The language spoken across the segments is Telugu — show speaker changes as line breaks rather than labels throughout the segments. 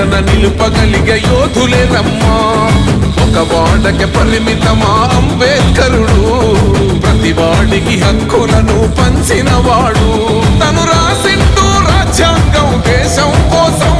నీడన నిలుపగలిగే యోధులే రమ్మా. ఒక వాడకి పరిమితమా అంబేద్కరుడు? ప్రతి వాడికి హక్కులను పంచినవాడు. తను రాసిండు రాజ్యాంగం దేశం కోసం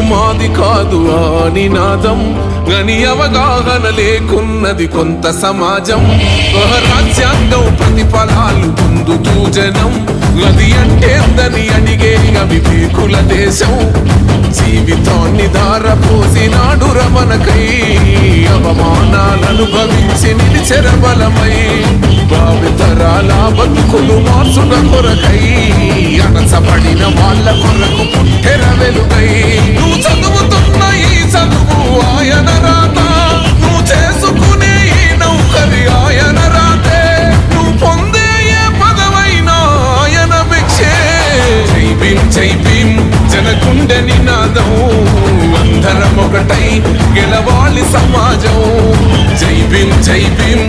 మాకెందుకు మాది కాదు ఆ నినాదం. గని అవగాహన లేకున్నది కొంత సమాజం. రాజ్యాంగం ప్రతిఫలాలు పొందుతూ జనం. గది అంటేందని అడిగే అవివేకుల దేశం. జీవితాన్ని ధారపోసినాడు రమణకై అవమానాలు అనుభవించి నిలిచెర బలమై. భావితరాల బతుకులు మార్చుట కొరకై అణచబడిన వాళ్ళ కొరకు పుట్టెర వెలుగై. నువ్వు చదువుతున్న ఈ చదువు ఆయన రాత నువ్వు చేసుకునే ఈ నౌకరి ఆయన రాతే. నువ్వు పొందే ఏ పదవైనా ఆయన భిక్షే. జై భీం జై భీం జనకుండె నినాదం అందరం ఒకటై గెలవాలి సమాజం. జై భీం జై భీం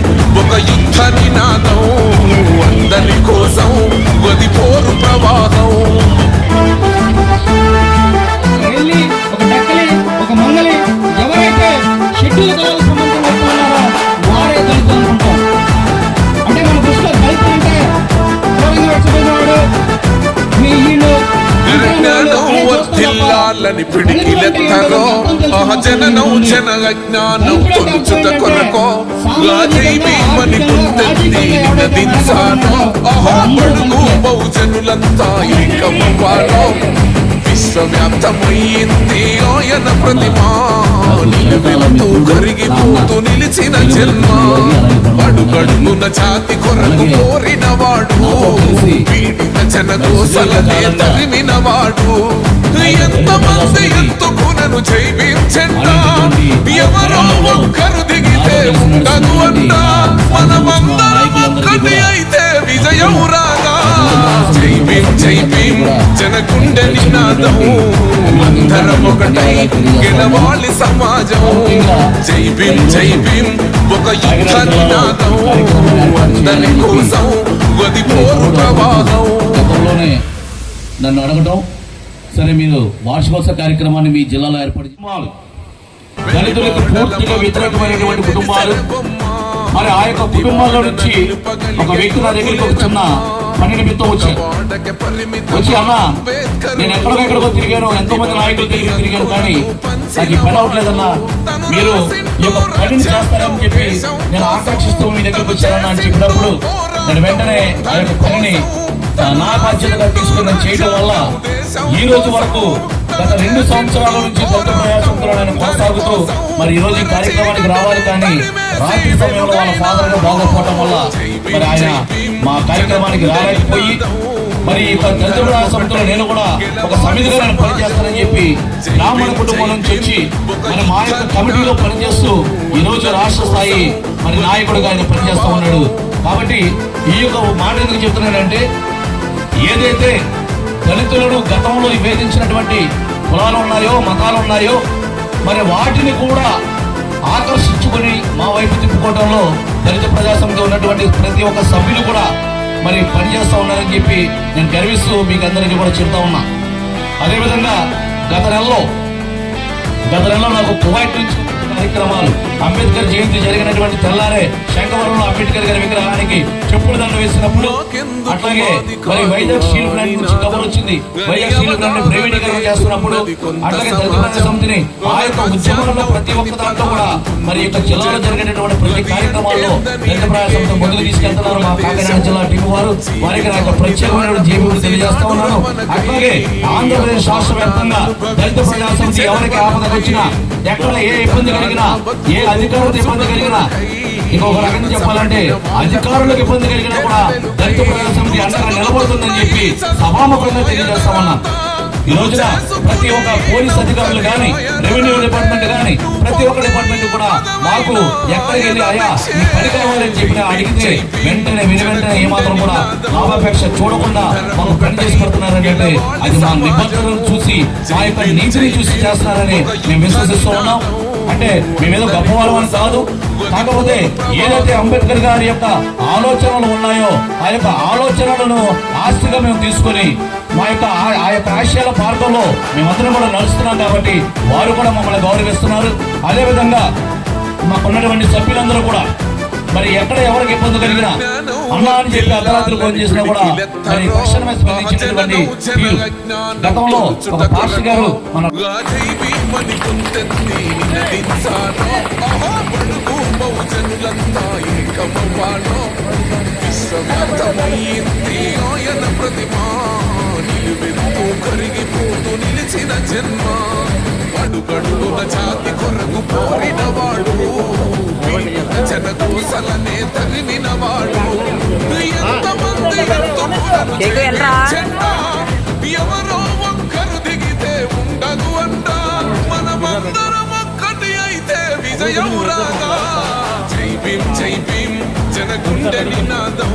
వర్ధిల్లాలని పిడికిలెత్తరో ఆ జననం జన అజ్ఞానం తొలుచుట కొనకో. రాజై భీమని గుంతెత్తి నినదించానో. ఆహా పడుగు బహుజనులంతా ఏకమవ్వాలో. విశ్వవ్యాప్తమైంది ఆయన ప్రతిమా. నిలువెత్తు కరిగిపోతూ నిలిచిన జన్మ. అడుగడుగున జాతి కొరకు కోరిన వాడు పీడిత జన కోసలనే తరిమిన వాడు ఎంతమంది ఎత్తుకునను జైవించండా ఎవరో ఒక్కరు దిగితే ఉండదు మనమందరం ఒక్కటి అయితే విజయం రాగా జై భీం జై నినాదం అందరం ఒకటై గెలవాలి సమాజం జై భీం జై భీం ఒక యుద్ధ నినాదం అందరి కోసం గది పోరు ప్రవాహం
నన్ను అడగటం సరే మీరు వార్షికోత్సవ కార్యక్రమాన్ని మీ జిల్లాలో ఏర్పాటు కుటుంబాలు. దళితులకు పూర్తిగా వ్యతిరేకమైనటువంటి కుటుంబాలు. మరి ఆ యొక్క కుటుంబాల్లో నుంచి ఒక వ్యక్తి నా దగ్గరికి ఒక చిన్న పని నిమిత్తం వచ్చారు. వచ్చి అన్న నేను ఎక్కడికెక్కడికో తిరిగాను ఎంతో మంది నాయకుల దగ్గరికి తిరిగాను కానీ నాకు ఈ పని అవ్వట్లేదన్నా. మీరు ఈ యొక్క పనిని చేస్తారని చెప్పి నేను ఆకాంక్షిస్తూ మీ దగ్గరికి వచ్చానన్నా అని చెప్పినప్పుడు నేను వెంటనే ఆ యొక్క పనిని నా బాధ్యతగా తీసుకున్న చేయడం వల్ల ఈ రోజు వరకు గత రెండు సంవత్సరాల నుంచి కొత్త ప్రయాసంతో నేను కొనసాగుతూ మరి ఈ రోజు ఈ కార్యక్రమానికి రావాలి కానీ రాత్రి సమయంలో వాళ్ళ ఫాదర్గా బాగోపోవడం వల్ల మరి ఆయన మా కార్యక్రమానికి రాలేకపోయి మరి ఈ దళితుల నేను కూడా ఒక సమితిగా నేను పనిచేస్తానని చెప్పి బ్రాహ్మణ కుటుంబం నుంచి వచ్చి మరి మా యొక్క కమిటీలో పనిచేస్తూ ఈ రోజు రాష్ట్ర స్థాయి మరి నాయకుడుగా ఆయన పనిచేస్తా ఉన్నాడు. కాబట్టి ఈ యొక్క మాట ఎందుకు చెప్తున్నానంటే ఏదైతే దళితులను గతంలో విభేదించినటువంటి కులాలు ఉన్నాయో మతాలు ఉన్నాయో మరి వాటిని కూడా ఆకర్షించుకొని మా వైపు తిప్పుకోవడంలో దళిత ప్రజాసమితి ఉన్నటువంటి ప్రతి ఒక్క సభ్యులు కూడా మరి పనిచేస్తా ఉన్నారని చెప్పి నేను గర్విస్తూ మీకు అందరికీ కూడా చెప్తా ఉన్నా. అదేవిధంగా గత నెలలో గత నెలలో నాకు కువైట్ నుంచి కార్యక్రమాలు. అంబేద్కర్ జయంతి జరిగినటువంటి తెల్లారే శంకవరంలో అంబేద్కర్ గారి విగ్రహానికి చెప్పులు దండ వేసినప్పుడు అట్లాగే మరి వైజాగ్ స్టీల్ ప్లాంట్ నుంచి కబర్ వచ్చింది. వైజాగ్ స్టీల్ ప్లాంట్ ప్రైవేటీకరణ చేస్తున్నప్పుడు అట్లాగే దళిత సమితిని ఆ యొక్క ఉద్యమంలో ప్రతి ఒక్క దాంట్లో కూడా మరి యొక్క జిల్లాలో జరిగేటటువంటి ప్రతి కార్యక్రమాల్లో దళిత ప్రజా సమితి ముందుకు తీసుకెళ్తున్నారు. మా కాకినాడ జిల్లా టీం వారు. వారికి నా యొక్క ప్రత్యేకమైన జేబులు తెలియజేస్తా ఉన్నాను. అట్లాగే ఆంధ్రప్రదేశ్ రాష్ట్ర వ్యాప్తంగా దళిత ప్రజా సమితి ఎవరికి ఆపద వచ్చినా ఎక్కడ ఏ ఇబ్బంది కలిగినా ఏ అధికారులకు ఇబ్బంది కలిగినా ఇంకొక రకంగా చెప్పాలంటే అధికారులకు ఇబ్బంది కలిగినా కూడా దళిత ప్రజల సమితి అండగా నిలబడుతుందని చెప్పి సభాముఖంగా తెలియజేస్తామన్నా ఈ రోజున ప్రతి ఒక్క పోలీస్ అధికారులు కానీ రెవెన్యూ డిపార్ట్మెంట్ కానీ ప్రతి ఒక్క డిపార్ట్మెంట్ కూడా మాకు ఎక్కడికి వెళ్ళి అయ్యా మీ పని కావాలని చెప్పి అడిగితే వెంటనే విని వెంటనే ఏమాత్రం కూడా లాభాపేక్ష చూడకుండా మాకు పని చేసి పెడుతున్నారని అంటే అది మా నిబంధనలు చూసి మా యొక్క నీతిని చూసి చేస్తున్నారని మేము విశ్వసిస్తూ ఉన్నాం. అంటే మేమేదో గొప్పవాళ్ళం అని కాదు. కాకపోతే ఏదైతే అంబేద్కర్ గారి యొక్క ఆలోచనలు ఉన్నాయో ఆ యొక్క ఆలోచనలను ఆస్తిగా మేము తీసుకొని మా యొక్క ఆ- ఆ యొక్క ఆశయాల మార్గంలో మేమందరం కూడా నడుస్తున్నాం కాబట్టి వారు కూడా మమ్మల్ని గౌరవిస్తున్నారు. అదేవిధంగా మాకున్నటువంటి సభ్యులందరూ కూడా మరి ఎక్కడ ఎవరికి ఇబ్బంది కలిగినా అన్నా అని చెప్పి అర్ధరాత్రి ఫోన్ చేసినా కూడా మరి తక్షణమే స్పందించినటువంటి గతంలో ఒక పాస్టర్ గారు మన
ప్రతిమా కొంతెత్తి కరిగిపోతూ నిలిచిన జన్మ. అడుగడుగున జాతి కొరకు పోరినవాడు. జనకోసలనే తరిమినవాడు. ఎంతమంది ఎవరో ఒక్కరు దిగితే ఉండదు అంట. మనమందరం ఒక్కటి అయితే విజయం రాగా జై భీం జై భీం జన గుండె నినాదం